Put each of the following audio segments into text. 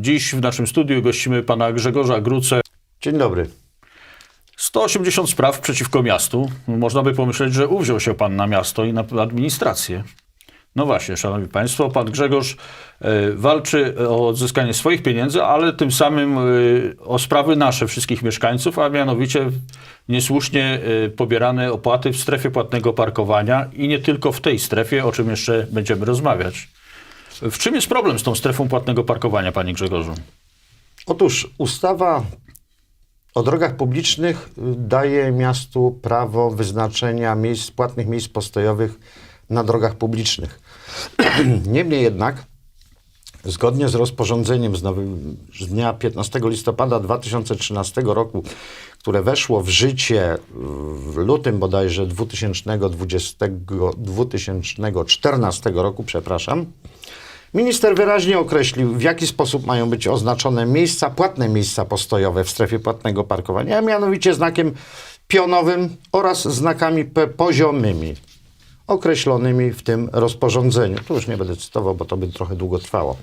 Dziś w naszym studiu gościmy pana Grzegorza Grucę. Dzień dobry. 180 spraw przeciwko miastu. Można by pomyśleć, że uwziął się pan na miasto i na administrację. No właśnie, szanowni państwo, pan Grzegorz e, walczy o odzyskanie swoich pieniędzy, ale tym samym e, o sprawy nasze, wszystkich mieszkańców, a mianowicie niesłusznie e, pobierane opłaty w strefie płatnego parkowania i nie tylko w tej strefie, o czym jeszcze będziemy rozmawiać. W czym jest problem z tą strefą płatnego parkowania, panie Grzegorzu? Otóż ustawa o drogach publicznych y, daje miastu prawo wyznaczenia miejsc, płatnych miejsc postojowych na drogach publicznych. Niemniej jednak, zgodnie z rozporządzeniem z, nowym, z dnia 15 listopada 2013 roku, które weszło w życie w lutym bodajże 2020, 2014 roku, przepraszam, Minister wyraźnie określił, w jaki sposób mają być oznaczone miejsca, płatne miejsca postojowe w strefie płatnego parkowania, a mianowicie znakiem pionowym oraz znakami poziomymi, określonymi w tym rozporządzeniu. Tu już nie będę cytował, bo to by trochę długo trwało.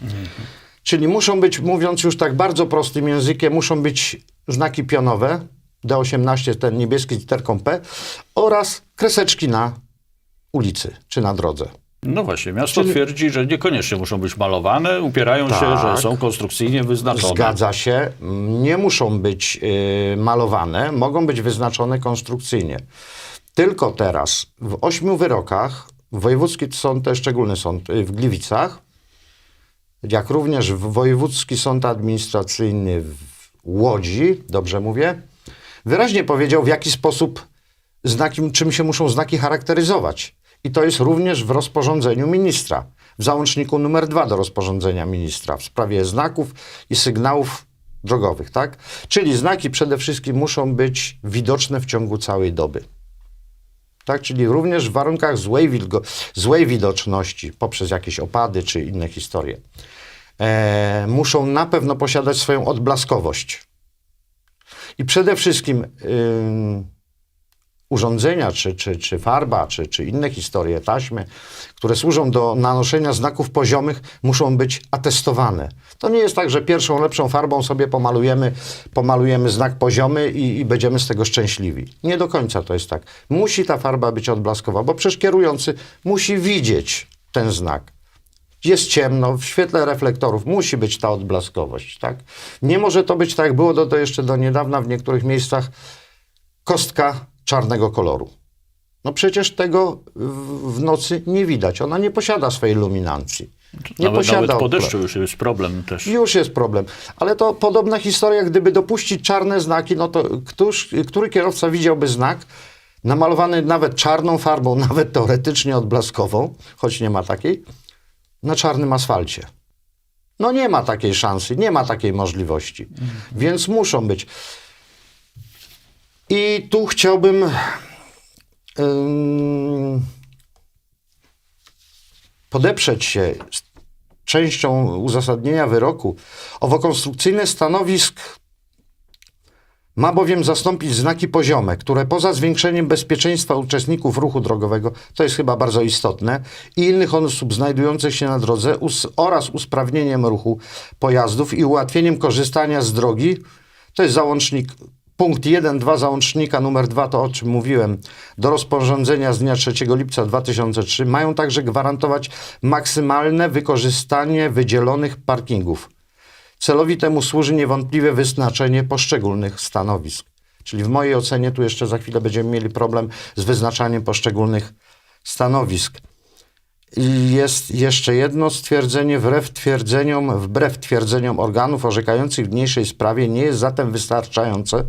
Czyli muszą być, mówiąc już tak bardzo prostym językiem, muszą być znaki pionowe, D18, ten niebieski z literką P, oraz kreseczki na ulicy czy na drodze. No właśnie, miasto twierdzi, że niekoniecznie muszą być malowane, upierają się, że Tak. są konstrukcyjnie wyznaczone. Zgadza się. Nie muszą być y, malowane, mogą być wyznaczone konstrukcyjnie. Tylko teraz w ośmiu wyrokach, wojewódzki sąd, szczególny sąd y, w Gliwicach, jak również w Wojewódzki Sąd Administracyjny w Łodzi, dobrze mówię, wyraźnie powiedział, w jaki sposób znaki, czym się muszą znaki charakteryzować. I to jest również w rozporządzeniu ministra, w załączniku numer dwa do rozporządzenia ministra w sprawie znaków i sygnałów drogowych, tak? Czyli znaki przede wszystkim muszą być widoczne w ciągu całej doby. Tak, czyli również w warunkach złej, wilgo, złej widoczności poprzez jakieś opady czy inne historie. E, muszą na pewno posiadać swoją odblaskowość. I przede wszystkim ym, urządzenia, czy, czy, czy farba, czy, czy inne historie, taśmy, które służą do nanoszenia znaków poziomych, muszą być atestowane. To nie jest tak, że pierwszą lepszą farbą sobie pomalujemy, pomalujemy znak poziomy i, i będziemy z tego szczęśliwi. Nie do końca to jest tak. Musi ta farba być odblaskowa, bo przecież kierujący musi widzieć ten znak. Jest ciemno, w świetle reflektorów musi być ta odblaskowość. Tak? Nie może to być tak, było do, do jeszcze do niedawna w niektórych miejscach, kostka czarnego koloru. No przecież tego w, nocy nie widać. Ona nie posiada swojej luminancji. Nie nawet, posiada nawet po deszczu już jest problem też. już jest problem. Ale to podobna historia, gdyby dopuścić czarne znaki, no to któż, który kierowca widziałby znak namalowany nawet czarną farbą, nawet teoretycznie odblaskową, choć nie ma takiej, na czarnym asfalcie. No nie ma takiej szansy, nie ma takiej możliwości. Więc muszą być. I tu chciałbym ym, podeprzeć się z częścią uzasadnienia wyroku. Owo-konstrukcyjne stanowisk ma bowiem zastąpić znaki poziome, które poza zwiększeniem bezpieczeństwa uczestników ruchu drogowego, to jest chyba bardzo istotne, i innych osób znajdujących się na drodze us, oraz usprawnieniem ruchu pojazdów i ułatwieniem korzystania z drogi, to jest załącznik punkt 1.2 załącznika numer 2, to o czym mówiłem, do rozporządzenia z dnia 3 lipca 2003, mają także gwarantować maksymalne wykorzystanie wydzielonych parkingów. Celowi temu służy niewątpliwie wyznaczenie poszczególnych stanowisk. Czyli w mojej ocenie, tu jeszcze za chwilę będziemy mieli problem z wyznaczaniem poszczególnych stanowisk. Jest jeszcze jedno stwierdzenie, wbrew twierdzeniom, wbrew twierdzeniom organów orzekających w niniejszej sprawie nie jest zatem wystarczające,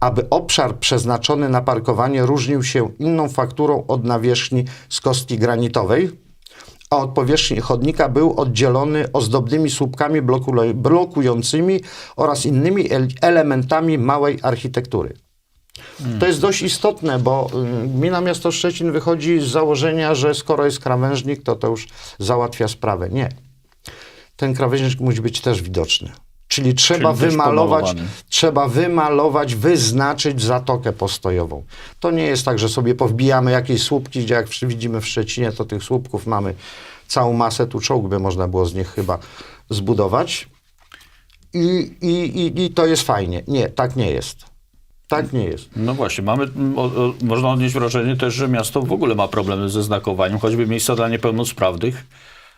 aby obszar przeznaczony na parkowanie różnił się inną fakturą od nawierzchni z kostki granitowej, a od powierzchni chodnika był oddzielony ozdobnymi słupkami bloku- blokującymi oraz innymi el- elementami małej architektury. To jest dość istotne, bo y, gmina miasto Szczecin wychodzi z założenia, że skoro jest krawężnik, to to już załatwia sprawę. Nie. Ten krawężnik musi być też widoczny. Czyli trzeba Czyli wymalować, trzeba wymalować, wyznaczyć zatokę postojową. To nie jest tak, że sobie powbijamy jakieś słupki, gdzie jak widzimy w Szczecinie, to tych słupków mamy całą masę, tu czołg by można było z nich chyba zbudować. i, i, i, i to jest fajnie. Nie, tak nie jest. Tak nie jest. No właśnie, mamy, o, można odnieść wrażenie też, że miasto w ogóle ma problemy ze znakowaniem, choćby miejsca dla niepełnosprawnych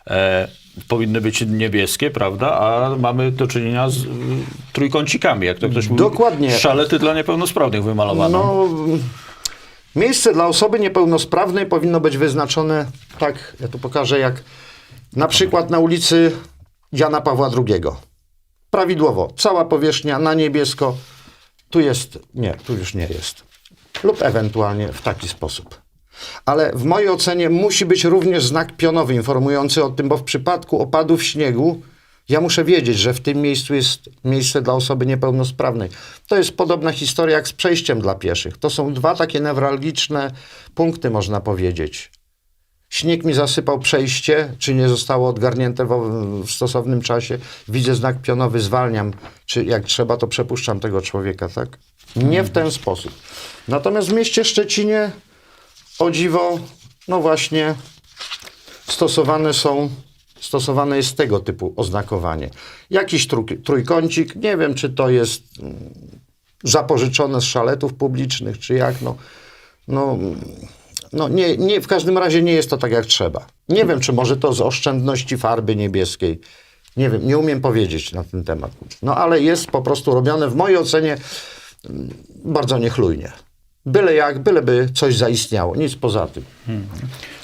e, powinny być niebieskie, prawda, a mamy do czynienia z y, trójkącikami, jak to ktoś mówi. Dokładnie. Szalety dla niepełnosprawnych wymalowano. No, miejsce dla osoby niepełnosprawnej powinno być wyznaczone tak, ja tu pokażę, jak na przykład na ulicy Jana Pawła II. Prawidłowo, cała powierzchnia na niebiesko. Tu jest, nie, tu już nie jest. Lub ewentualnie w taki sposób. Ale w mojej ocenie musi być również znak pionowy informujący o tym, bo w przypadku opadów śniegu ja muszę wiedzieć, że w tym miejscu jest miejsce dla osoby niepełnosprawnej. To jest podobna historia jak z przejściem dla pieszych. To są dwa takie newralgiczne punkty, można powiedzieć. Śnieg mi zasypał przejście, czy nie zostało odgarnięte w, stosownym czasie. Widzę znak pionowy, zwalniam, czy jak trzeba, to przepuszczam tego człowieka, tak? Nie w ten sposób. Natomiast w mieście Szczecinie, o dziwo, no właśnie, stosowane są, stosowane jest tego typu oznakowanie. Jakiś trój, trójkącik, nie wiem, czy to jest mm, zapożyczone z szaletów publicznych, czy jak, no, no, no nie, nie, w każdym razie nie jest to tak jak trzeba. Nie wiem, czy może to z oszczędności farby niebieskiej. Nie wiem, nie umiem powiedzieć na ten temat. No ale jest po prostu robione w mojej ocenie mm, bardzo niechlujnie. Byle jak, byleby coś zaistniało, nic poza tym.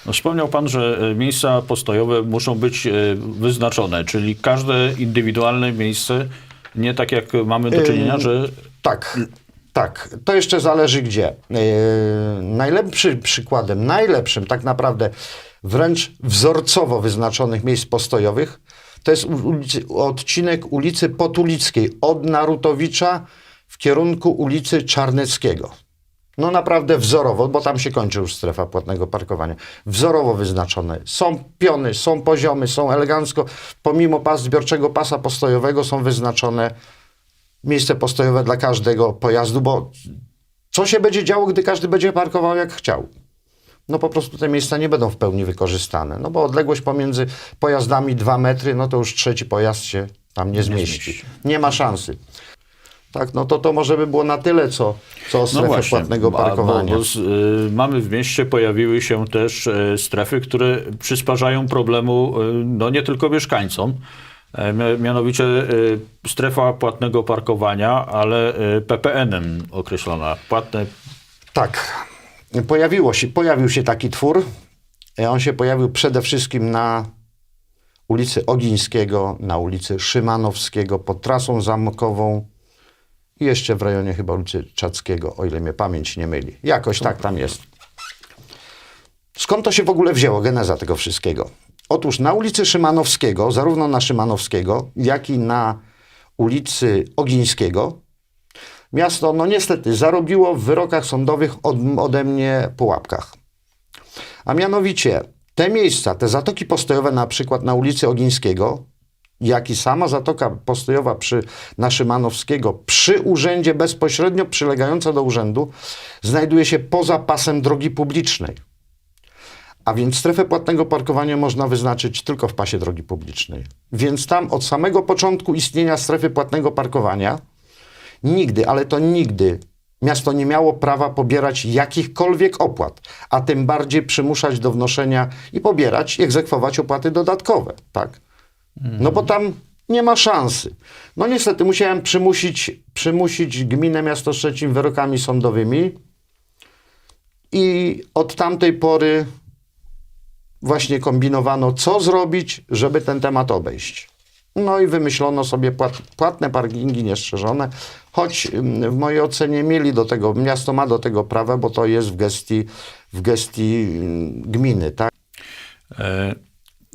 No, wspomniał Pan, że e, miejsca postojowe muszą być e, wyznaczone, czyli każde indywidualne miejsce, nie tak jak mamy do czynienia, że Tak, tak. To jeszcze zależy gdzie. Yy, najlepszym przykładem, najlepszym tak naprawdę wręcz wzorcowo wyznaczonych miejsc postojowych to jest ulicy, odcinek ulicy Potulickiej od Narutowicza w kierunku ulicy Czarneckiego. No naprawdę wzorowo, bo tam się kończy już strefa płatnego parkowania. Wzorowo wyznaczone. Są piony, są poziomy, są elegancko. Pomimo pas zbiorczego pasa postojowego są wyznaczone miejsce postojowe dla każdego pojazdu, bo co się będzie działo, gdy każdy będzie parkował jak chciał? No po prostu te miejsca nie będą w pełni wykorzystane, no bo odległość pomiędzy pojazdami 2 metry, no to już trzeci pojazd się tam nie zmieści. zmieści. Nie ma szansy. Tak, no to to może by było na tyle, co, co o strefie płatnego a- parkowania. Bo, bo z, y, mamy w mieście, pojawiły się też y, strefy, które przysparzają problemu y, no nie tylko mieszkańcom, mianowicie y, strefa płatnego parkowania, ale y, PPN-em określona. Płatne Tak. Pojawiło się, pojawił się taki twór. E, On się pojawił przede wszystkim na ulicy Ogińskiego, na ulicy Szymanowskiego, pod trasą zamkową i jeszcze w rejonie chyba ulicy Czackiego, o ile mnie pamięć nie myli. Jakoś tak tam jest. Skąd to się w ogóle wzięło, geneza tego wszystkiego? Otóż na ulicy Szymanowskiego, zarówno na Szymanowskiego, jak i na ulicy Ogińskiego, Miasto, no niestety, zarobiło w wyrokach sądowych od, ode mnie po łapkach. A mianowicie te miejsca, te zatoki postojowe na przykład na ulicy Ogińskiego, jak i sama zatoka postojowa przy, na Szymanowskiego przy urzędzie bezpośrednio przylegająca do urzędu, znajduje się poza pasem drogi publicznej. A więc strefę płatnego parkowania można wyznaczyć tylko w pasie drogi publicznej. Więc tam od samego początku istnienia strefy płatnego parkowania Nigdy, ale to nigdy miasto nie miało prawa pobierać jakichkolwiek opłat, a tym bardziej przymuszać do wnoszenia i pobierać, egzekwować opłaty dodatkowe, tak? No bo tam nie ma szansy. No niestety musiałem przymusić, przymusić gminę miasto Szczecin wyrokami sądowymi i od tamtej pory właśnie kombinowano, co zrobić, żeby ten temat obejść. No i wymyślono sobie płat, płatne parkingi niestrzeżone, choć ym, w mojej ocenie mieli do tego, miasto ma do tego prawa, bo to jest w gestii, w gestii ym, gminy, tak? E,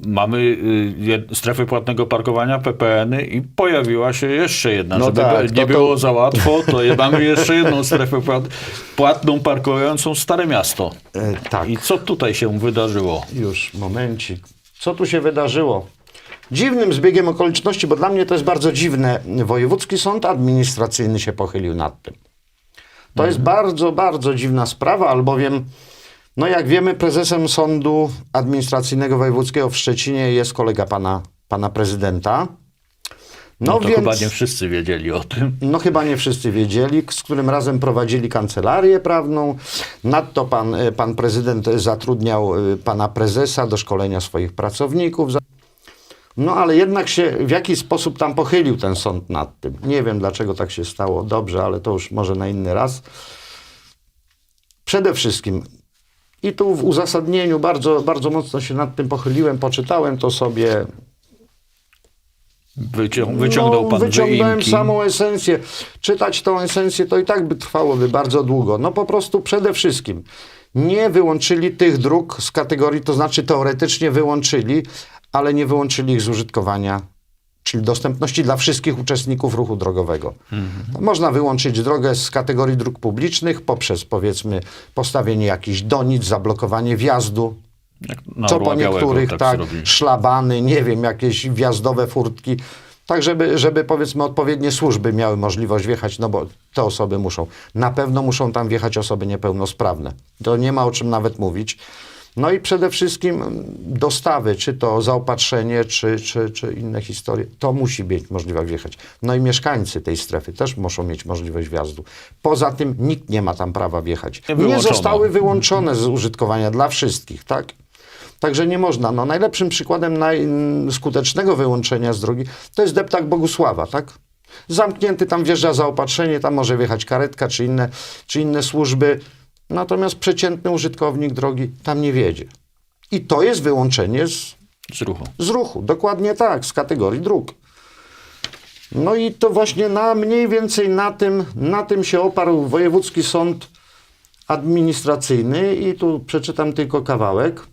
Mamy y, strefy płatnego parkowania, PPN-y i pojawiła się jeszcze jedna. No Żeby tak, nie to- to- było za łatwo, to mamy jeszcze jedną strefę płat, płatną parkującą Stare Miasto. E, tak. I co tutaj się wydarzyło? Już, momencik. Co tu się wydarzyło? Dziwnym zbiegiem okoliczności, bo dla mnie to jest bardzo dziwne. Wojewódzki Sąd Administracyjny się pochylił nad tym. To jest bardzo, bardzo dziwna sprawa, albowiem, no jak wiemy, prezesem Sądu Administracyjnego Wojewódzkiego w Szczecinie jest kolega pana, pana prezydenta. No, No, więc, chyba nie wszyscy wiedzieli o tym. no chyba nie wszyscy wiedzieli, z którym razem prowadzili kancelarię prawną. Nadto pan, y, pan prezydent zatrudniał y, pana prezesa do szkolenia swoich pracowników. No ale jednak się w jakiś sposób tam pochylił ten sąd nad tym. Nie wiem dlaczego tak się stało. Dobrze, ale to już może na inny raz. Przede wszystkim i tu w uzasadnieniu bardzo, bardzo mocno się nad tym pochyliłem, poczytałem to sobie. Wycią wyciągnął no, pan Wyciągnąłem wyimki. samą esencję. Czytać tą esencję to i tak by trwałoby bardzo długo. No po prostu przede wszystkim nie wyłączyli tych dróg z kategorii, to znaczy teoretycznie wyłączyli, ale nie wyłączyli ich z użytkowania, czyli dostępności dla wszystkich uczestników ruchu drogowego. Mhm. Można wyłączyć drogę z kategorii dróg publicznych poprzez powiedzmy postawienie jakichś donic, zablokowanie wjazdu, co po niektórych, tak, zrobili. szlabany, nie wiem, jakieś wjazdowe furtki, tak żeby, żeby powiedzmy odpowiednie służby miały możliwość wjechać, no bo te osoby muszą. Na pewno muszą tam wjechać osoby niepełnosprawne. To nie ma o czym nawet mówić. No i przede wszystkim dostawy, czy to zaopatrzenie, czy, czy, czy inne historie, to musi mieć możliwość wjechać. No i mieszkańcy tej strefy też muszą mieć możliwość wjazdu. Poza tym nikt nie ma tam prawa wjechać. Nie Nie zostały wyłączone z użytkowania dla wszystkich, tak? Także nie można. No, najlepszym przykładem najskutecznego wyłączenia z drogi to jest deptak Bogusława, tak? Zamknięty, tam wjeżdża zaopatrzenie, tam może wjechać karetka czy inne, czy inne służby. Natomiast przeciętny użytkownik drogi tam nie wiedzie. I to jest wyłączenie z, Z ruchu. z ruchu. Dokładnie tak, z kategorii dróg. No i to właśnie na mniej więcej na tym, na tym się oparł Wojewódzki Sąd Administracyjny i tu przeczytam tylko kawałek.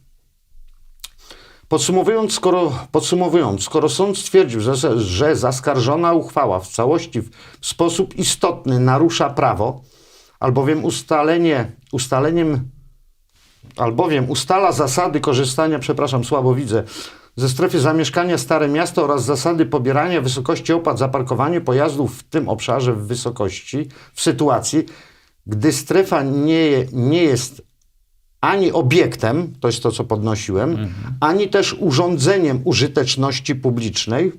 Podsumowując, skoro, podsumowując, skoro sąd stwierdził, że, że zaskarżona uchwała w całości w sposób istotny narusza prawo, albowiem ustalenie, ustaleniem albowiem ustala zasady korzystania, przepraszam, słabo widzę, ze strefy zamieszkania Stare Miasto oraz zasady pobierania wysokości opłat za parkowanie pojazdów w tym obszarze w wysokości, w sytuacji, gdy strefa nie, nie jest ani obiektem, to jest to, co podnosiłem, ani też urządzeniem użyteczności publicznej,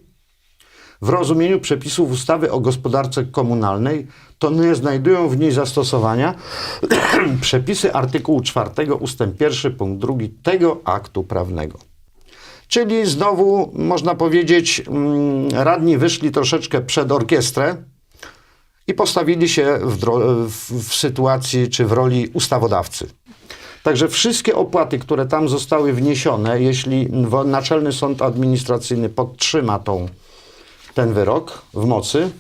w rozumieniu przepisów ustawy o gospodarce komunalnej, to nie znajdują w niej zastosowania przepisy artykułu 4 ustęp 1 punkt 2 tego aktu prawnego. Czyli znowu można powiedzieć, mm, radni wyszli troszeczkę przed orkiestrę i postawili się w, w, sytuacji czy w roli ustawodawcy. Także wszystkie opłaty, które tam zostały wniesione, jeśli Naczelny Sąd Administracyjny podtrzyma tą, ten wyrok w mocy,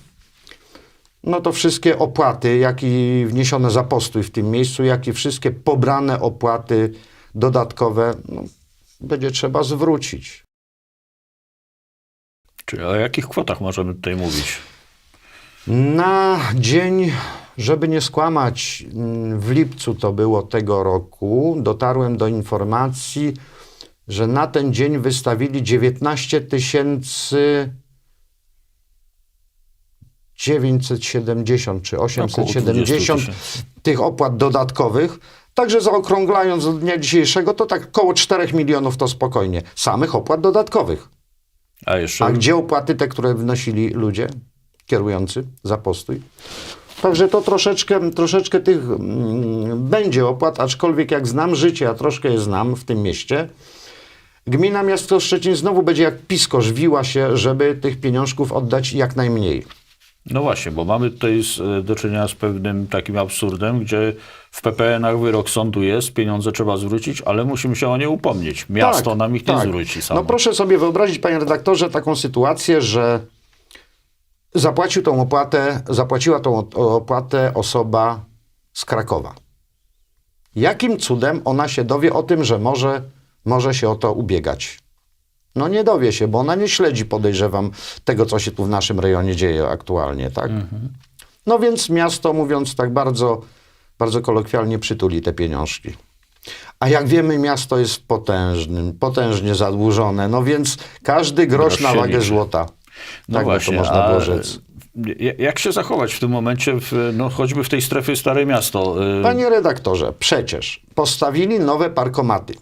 no to wszystkie opłaty, jak i wniesione za postój w tym miejscu, jak i wszystkie pobrane opłaty dodatkowe, no, będzie trzeba zwrócić. Czyli o jakich kwotach możemy tutaj mówić? Na dzień, żeby nie skłamać, w lipcu to było tego roku, dotarłem do informacji, że na ten dzień wystawili 19 tysięcy 970 czy Około 20 870 tysięcy. tych opłat dodatkowych. Także zaokrąglając do dnia dzisiejszego, to tak około 4 milionów to spokojnie. Samych opłat dodatkowych. A jeszcze A gdzie opłaty te, które wnosili ludzie kierujący za postój? Także to troszeczkę, troszeczkę tych mm, będzie opłat, aczkolwiek jak znam życie, a troszkę je znam w tym mieście, gmina miasto Szczecin znowu będzie jak pisko żwiła się, żeby tych pieniążków oddać jak najmniej. No właśnie, bo mamy tutaj z, e, do czynienia z pewnym takim absurdem, gdzie w PPN-ach wyrok sądu jest, pieniądze trzeba zwrócić, ale musimy się o nie upomnieć. Miasto nam ich nie zwróci samo. No proszę sobie wyobrazić, panie redaktorze, taką sytuację, że zapłacił tą opłatę, zapłaciła tą opłatę osoba z Krakowa. Jakim cudem ona się dowie o tym, że może, może się o to ubiegać? No nie dowie się, bo ona nie śledzi, podejrzewam, tego, co się tu w naszym rejonie dzieje aktualnie, tak? No więc miasto, mówiąc tak bardzo, bardzo kolokwialnie, przytuli te pieniążki. A jak wiemy, miasto jest potężnym, potężnie zadłużone, no więc każdy grosz na wagę złota. No tak właśnie, to można było rzec. ja- Jak się zachować w tym momencie, w, no choćby w tej strefie Stare Miasto? y, Panie redaktorze, przecież postawili nowe parkomaty,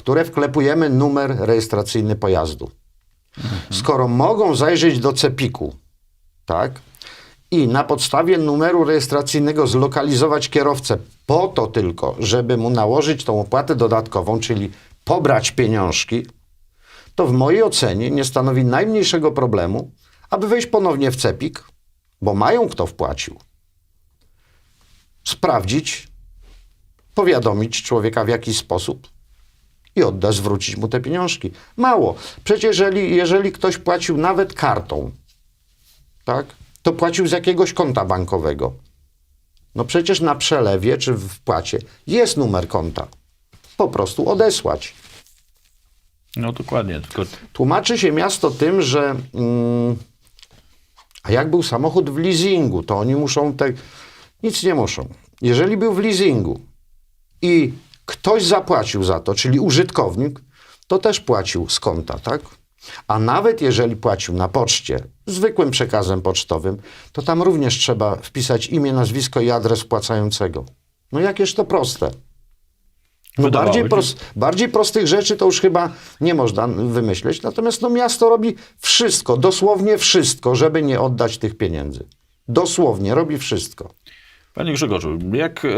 które wklepujemy numer rejestracyjny pojazdu. Skoro mogą zajrzeć do cepiku tak? I na podstawie numeru rejestracyjnego zlokalizować kierowcę po to tylko, żeby mu nałożyć tą opłatę dodatkową, czyli pobrać pieniążki, to w mojej ocenie nie stanowi najmniejszego problemu, aby wejść ponownie w CEPIK, bo mają kto wpłacił. Sprawdzić, powiadomić człowieka w jakiś sposób i oddać, zwrócić mu te pieniążki. Mało. Przecież jeżeli, jeżeli ktoś płacił nawet kartą, tak, to płacił z jakiegoś konta bankowego. No przecież na przelewie czy w wpłacie jest numer konta. Po prostu odesłać. No dokładnie, tylko Tłumaczy się miasto tym, że mm, a jak był samochód w leasingu, to oni muszą te... Nic nie muszą. Jeżeli był w leasingu i ktoś zapłacił za to, czyli użytkownik, to też płacił z konta, tak? A nawet jeżeli płacił na poczcie, zwykłym przekazem pocztowym, to tam również trzeba wpisać imię, nazwisko i adres płacającego. No jakież to proste. No bardziej, pros, bardziej prostych rzeczy to już chyba nie można wymyśleć. Natomiast no, miasto robi wszystko, dosłownie wszystko, żeby nie oddać tych pieniędzy. Dosłownie robi wszystko. Panie Grzegorzu, jak e,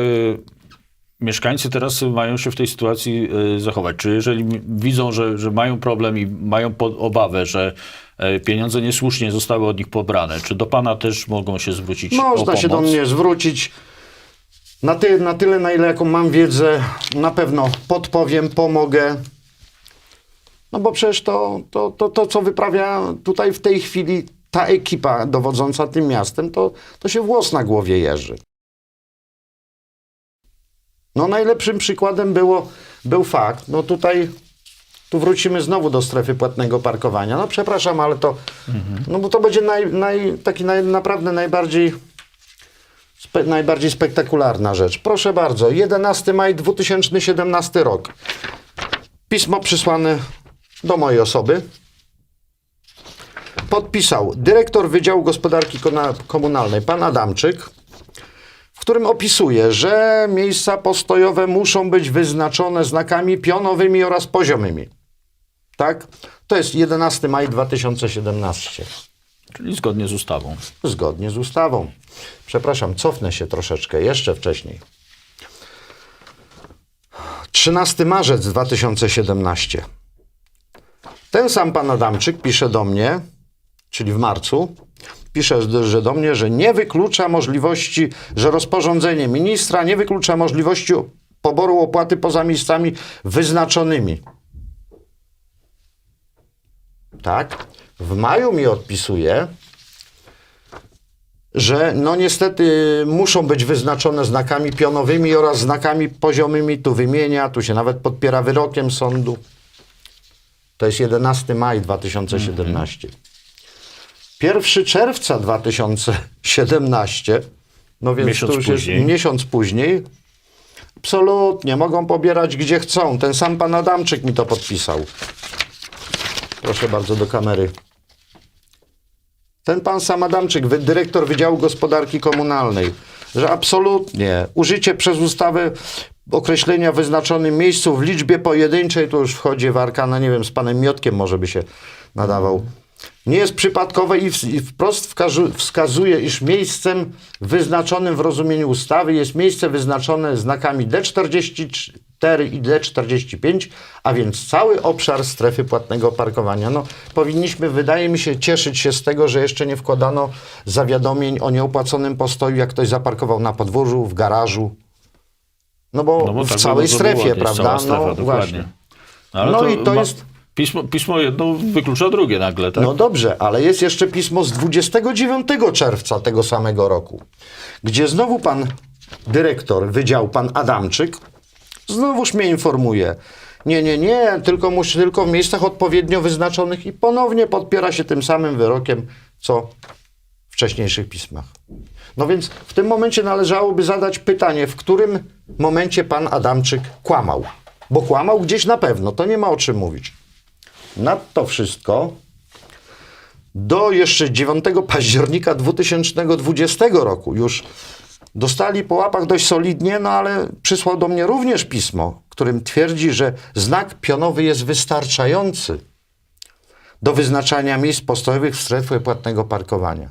mieszkańcy teraz mają się w tej sytuacji e, zachować? Czy jeżeli widzą, że, że mają problem i mają obawę, że e, pieniądze niesłusznie zostały od nich pobrane, czy do pana też mogą się zwrócić Można się do mnie zwrócić. Na, ty, na tyle, na ile jaką mam wiedzę, na pewno podpowiem, pomogę. No bo przecież to, to, to, to co wyprawia tutaj w tej chwili ta ekipa dowodząca tym miastem, to, to się włos na głowie jeży. No najlepszym przykładem było, był fakt, no tutaj tu wrócimy znowu do strefy płatnego parkowania. No przepraszam, ale to, no bo to będzie naj, naj, taki naj, naprawdę najbardziej, spe, najbardziej spektakularna rzecz. Proszę bardzo, 11 maj 2017 rok. Pismo przysłane do mojej osoby. Podpisał dyrektor Wydziału Gospodarki Komunalnej, pan Adamczyk, w którym opisuje, że miejsca postojowe muszą być wyznaczone znakami pionowymi oraz poziomymi. Tak? To jest 11 maj 2017. Czyli zgodnie z ustawą. Zgodnie z ustawą. Przepraszam, cofnę się troszeczkę, jeszcze wcześniej. 13 marzec 2017. Ten sam pan Adamczyk pisze do mnie, czyli w marcu, pisze, że do mnie, że nie wyklucza możliwości, że rozporządzenie ministra nie wyklucza możliwości poboru opłaty poza miejscami wyznaczonymi. Tak? W maju mi odpisuje, że no niestety muszą być wyznaczone znakami pionowymi oraz znakami poziomymi. Tu wymienia, tu się nawet podpiera wyrokiem sądu. To jest 11 maj 2017. 1 czerwca 2017, no więc Miesiąc to już później. jest miesiąc później. Absolutnie, mogą pobierać gdzie chcą. Ten sam pan Adamczyk mi to podpisał. Proszę bardzo do kamery. Ten pan sam Adamczyk, dyrektor Wydziału Gospodarki Komunalnej, że absolutnie użycie przez ustawę określenia wyznaczonym miejscu w liczbie pojedynczej, to już wchodzi w arkana, nie wiem, z panem Miotkiem może by się nadawał. Nie jest przypadkowe i, w, i wprost wskazu- wskazuje, iż miejscem wyznaczonym w rozumieniu ustawy jest miejsce wyznaczone znakami D44 i D45, a więc cały obszar strefy płatnego parkowania. No, powinniśmy, wydaje mi się, cieszyć się z tego, że jeszcze nie wkładano zawiadomień o nieopłaconym postoju, jak ktoś zaparkował na podwórzu, w garażu. No bo, No bo w tak całej strefie, prawda? Cała strefa, no dokładnie. właśnie. Ale No i to ma- jest- Pismo, pismo jedno wyklucza drugie nagle, tak? No dobrze, ale jest jeszcze pismo z 29 czerwca tego samego roku, gdzie znowu pan dyrektor wydziału, pan Adamczyk, znowuż mnie informuje. Nie, nie, nie, tylko musi tylko w miejscach odpowiednio wyznaczonych i ponownie podpiera się tym samym wyrokiem, co w wcześniejszych pismach. No więc w tym momencie należałoby zadać pytanie, w którym momencie pan Adamczyk kłamał. Bo kłamał gdzieś na pewno, to nie ma o czym mówić. Na to wszystko do jeszcze 9 października 2020 roku już dostali po łapach dość solidnie, no ale przysłał do mnie również pismo, którym twierdzi, że znak pionowy jest wystarczający do wyznaczania miejsc postojowych w strefie płatnego parkowania.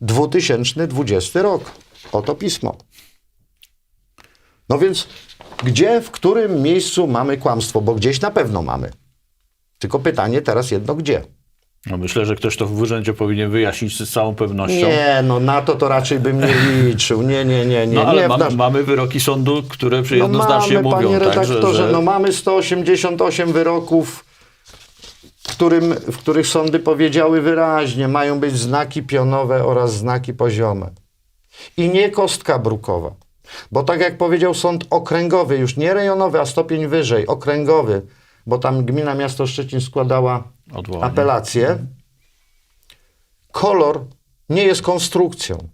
2020 rok. Oto pismo. No więc gdzie, w którym miejscu mamy kłamstwo? Bo gdzieś na pewno mamy. Tylko pytanie teraz jedno gdzie? No myślę, że ktoś to w urzędzie powinien wyjaśnić z całą pewnością. Nie, no na to to raczej bym nie liczył. Nie, nie, nie, nie. No ale nie, w ma, nasz- mamy wyroki sądu, które no jednoznacznie mamy, mówią, panie tak, redaktorze, że, że no mamy 188 wyroków, w, którym, w których sądy powiedziały wyraźnie, mają być znaki pionowe oraz znaki poziome. I nie kostka brukowa. Bo tak jak powiedział sąd okręgowy, już nie rejonowy, a stopień wyżej, okręgowy, bo tam gmina miasto Szczecin składała Odwołanie. apelację, kolor nie jest konstrukcją.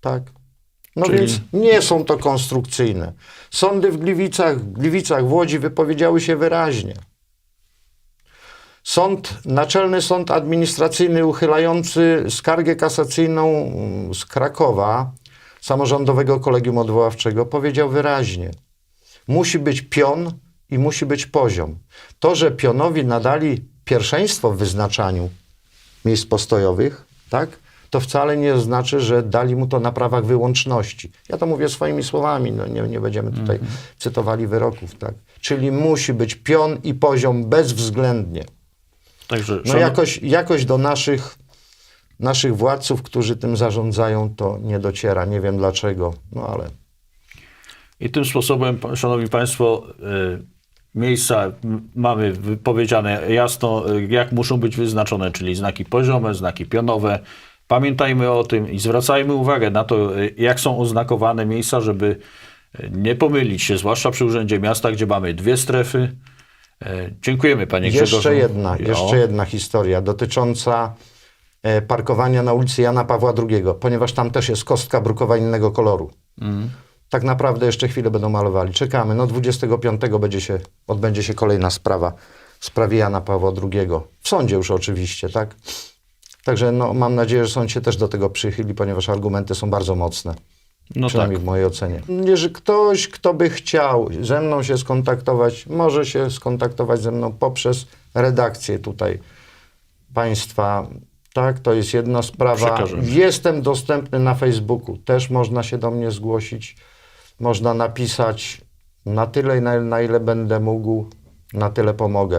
Tak? No Czyli- więc nie są to konstrukcyjne. Sądy w Gliwicach, w Gliwicach, w Łodzi wypowiedziały się wyraźnie. Sąd, Naczelny Sąd Administracyjny uchylający skargę kasacyjną z Krakowa, samorządowego kolegium odwoławczego, powiedział wyraźnie: musi być pion i musi być poziom. To, że pionowi nadali pierwszeństwo w wyznaczaniu miejsc postojowych, tak, to wcale nie znaczy, że dali mu to na prawach wyłączności. Ja to mówię swoimi słowami, no nie, nie będziemy tutaj cytowali wyroków, tak. Czyli musi być pion i poziom bezwzględnie. Także, No szano- jakoś, jakoś do naszych, naszych władców, którzy tym zarządzają, to nie dociera. Nie wiem dlaczego, no ale I tym sposobem, szanowni państwo, y, miejsca mamy powiedziane jasno, jak muszą być wyznaczone, czyli znaki poziome, znaki pionowe. Pamiętajmy o tym i zwracajmy uwagę na to, jak są oznakowane miejsca, żeby nie pomylić się, zwłaszcza przy Urzędzie Miasta, gdzie mamy dwie strefy. Y, Dziękujemy panie Grzegorzu. Jeszcze jedna, jeszcze jedna historia dotycząca e, parkowania na ulicy Jana Pawła II, ponieważ tam też jest kostka brukowa innego koloru. Tak naprawdę jeszcze chwilę będą malowali. Czekamy. No 25 będzie się, odbędzie się kolejna sprawa w sprawie Jana Pawła II. W sądzie już oczywiście, tak? Także no, mam nadzieję, że sąd się też do tego przychyli, ponieważ argumenty są bardzo mocne. No tak. Przynajmniej w mojej ocenie. Jeżeli ktoś, kto by chciał ze mną się skontaktować, może się skontaktować ze mną poprzez redakcję tutaj państwa. Tak, to jest jedna sprawa. Przekażemy. Jestem dostępny na Facebooku. Też można się do mnie zgłosić. Można napisać na tyle, na, ile będę mógł, na tyle pomogę.